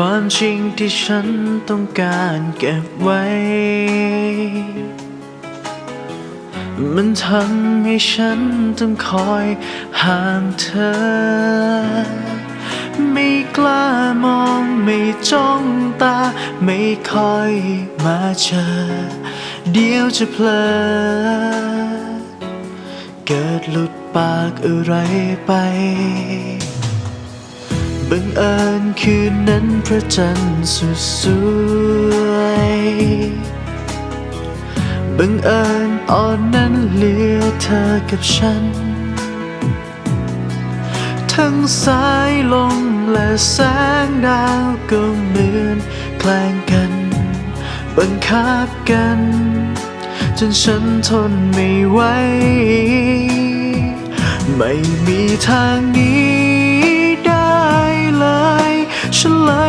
ความจริงที่ฉันต้องการเก็บไว้ มันทำให้ฉันต้องคอยห่างเธอ ไม่กล้ามองไม่จ้องตา ไม่คอยมาเจอ เดี๋ยวจะเพลอ เกิดหลุดปากอะไรไป บังเอิญคืนนั้นพระจันทร์สุดสวยบังเอิญตอนนั้นเหลือเธอกับฉัน ทั้งสายลมและแสงดาวก็เหมือนแกล้งกัน บังคับกัน จนฉันทนไม่ไหว ไม่มีทางนี้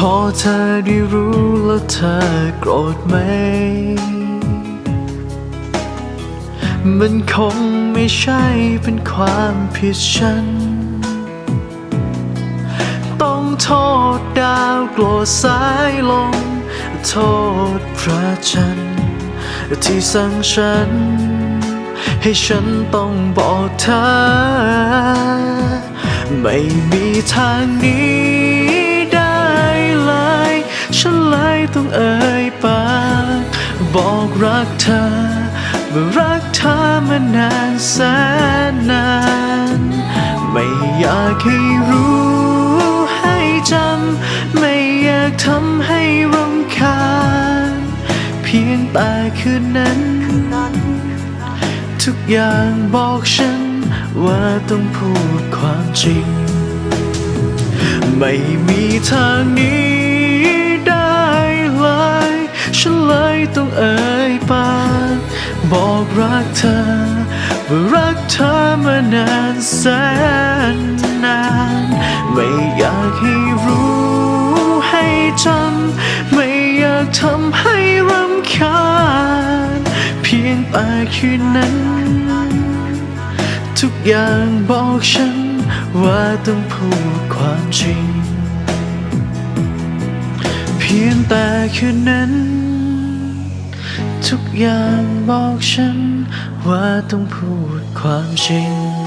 พอเธอได้รู้แล้วเธอโกรธไหม มันคงไม่ใช่เป็นความผิดฉัน ต้องโทษดาวโกรธสายลมโทษพระจันทร์ที่สั่งฉัน ให้ฉันต้องบอกเธอ ไม่มีทางนี้ ต้องเอ่ยปากบอกรักเธอว่ารักเธอมานานแสนนาน ไม่อยากให้รู้ให้จำ ไม่อยากทำให้รำคาญ เพียงแต่คืนนั้น ทุกอย่างบอกฉันว่าต้องพูดความจริง ไม่มีทางนี้ รักเธอว่ารักเธอมานานแสนนาน ไม่อยากให้รู้ให้จำไม่อยากทำให้รำคาญ เพียงแต่คืนนั้น ทุกอย่างบอกฉันว่าต้องพูดความจริง เพียงแต่คืนนั้น ทุกอย่างบอกฉันว่าต้องพูดความจริง